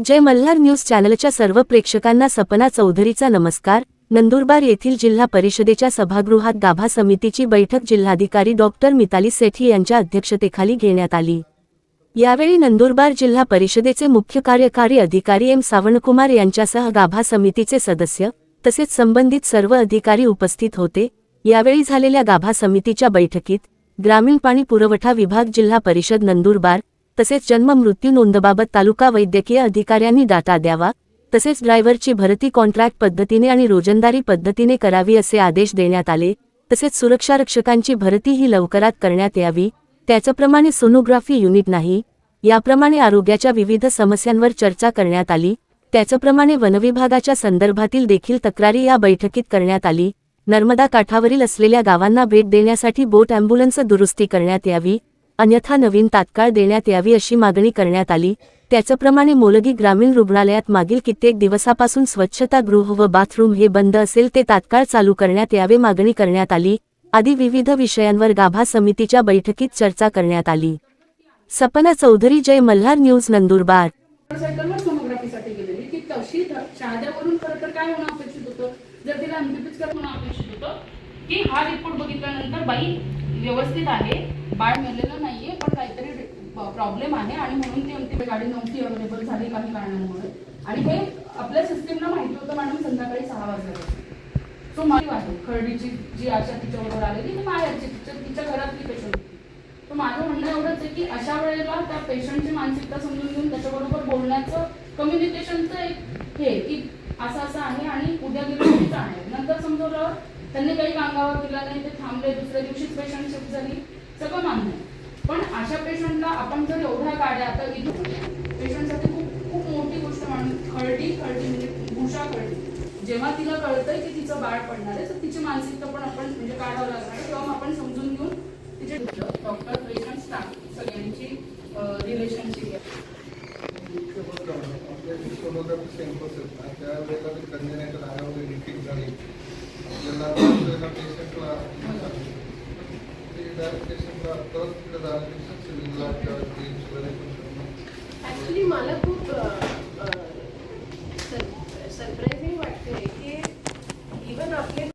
जय Malhar news चॅनलच्या सर्व प्रेक्षकांना सपना चौधरीचा नमस्कार. नंदुरबार येथील जिल्हा परिषदेच्या सभागृहात गाभा समितीची बैठक जिल्हाधिकारी डॉक्टर मिताली सेठी यांच्या अध्यक्षतेखाली घेण्यात आली. यावेळी नंदुरबार जिल्हा परिषदेचे मुख्य कार्यकारी अधिकारी एम सावणकुमार यांच्यासह गाभा समितीचे सदस्य तसेच संबंधित सर्व अधिकारी उपस्थित होते. यावेळी झालेल्या गाभा समितीच्या बैठकीत ग्रामीण पाणी पुरवठा विभाग जिल्हा परिषद नंदुरबार तसेच जन्म मृत्यू नोंदबाबत तालुका वैद्यकीय अधिकाऱ्यांनी डाटा द्यावा तसेच ड्रायव्हरची भरती कॉन्ट्रॅक्ट पद्धतीने आणि रोजंदारी पद्धतीने करावी असे आदेश देण्यात आले तसेच सुरक्षारक्षकांची भरती ही लवकरात करण्यात यावी त्याचप्रमाणे सोनोग्राफी युनिट नाही याप्रमाणे आरोग्याच्या विविध समस्यांवर चर्चा करण्यात आली त्याचप्रमाणे वनविभागाच्या संदर्भातील देखील तक्रारी या बैठकीत करण्यात आली नर्मदा काठावरील असलेल्या गावांना भेट देण्यासाठी बोट अँब्युलन्स दुरुस्ती करण्यात यावी अन्यथा नवीन तात्काळ देण्यात यावी अशी मागणी करण्यात आली. त्याचप्रमाणे मोलगी ग्रामीण रुग्णालयात मागील कित्येक दिवसापासून स्वच्छतागृह व बाथरूम हे बंद असेल ते तात्काळ चालू करण्यात यावे मागणी करण्यात आली. आदी विविध विषयांवर गाभा समितीच्या बैठकीत चर्चा करण्यात आली. सपना चौधरी जय मल्हार न्यूज नंदुरबार. की हा रिपोर्ट बघितल्यानंतर बाई व्यवस्थित आहे. बाळ मेलेलं नाहीये पण काहीतरी प्रॉब्लेम आहे आणि म्हणून ती आमची गाडी नव्हती अवेलेबल झाली काही कारणांमुळे. आणि हे आपल्या सिस्टीमला माहिती होतं मॅडम संध्याकाळी सहा वाजल्यापासून. सो माहिती आहे खर्डीची जी आशा तिच्याबरोबर आलेली ती माहेरची तिच्या तिच्या घरातली पेशंट होती. तर माझं म्हणणं एवढंच आहे की अशा वेळेला त्या पेशंटची मानसिकता समजून घेऊन त्याच्याबरोबर बोलण्याचं कम्युनिकेशनचं एक हे की असं असं आहे आणि उद्या गेलो आहे नंतर समजवलं त्यांनी काही कांगावर दिला नाही ते थांबले दुसऱ्या दिवशीच पेशंट शिफ्ट झाली. सगळं मान्य पण अशा पेशंटला आपण जर एवढ्या गाड्या आता इथून पेशंटसाठी खूप खूप मोठी गोष्ट म्हणून खळडी खळटी म्हणजे भूषा खळटी. जेव्हा तिला कळतंय की तिचं बाळ पडणार आहे तर तिची मानसिकता पण आपण म्हणजे काढावं सोनोग्राफी सेंटर्स आहेत आणि त्यावेळेला ते कंजेनेटल आयामध्ये हिटिंग झाली. आपल्याला पेशंटला ते डायरेक्ट पेशंटला परत तिकडे जाण्यापेक्षा सिव्हिलला किंवा क्लिनिक्सला ॲक्च्युली मला खूप सरप्राईझिंग वाटते की इव्हन आपले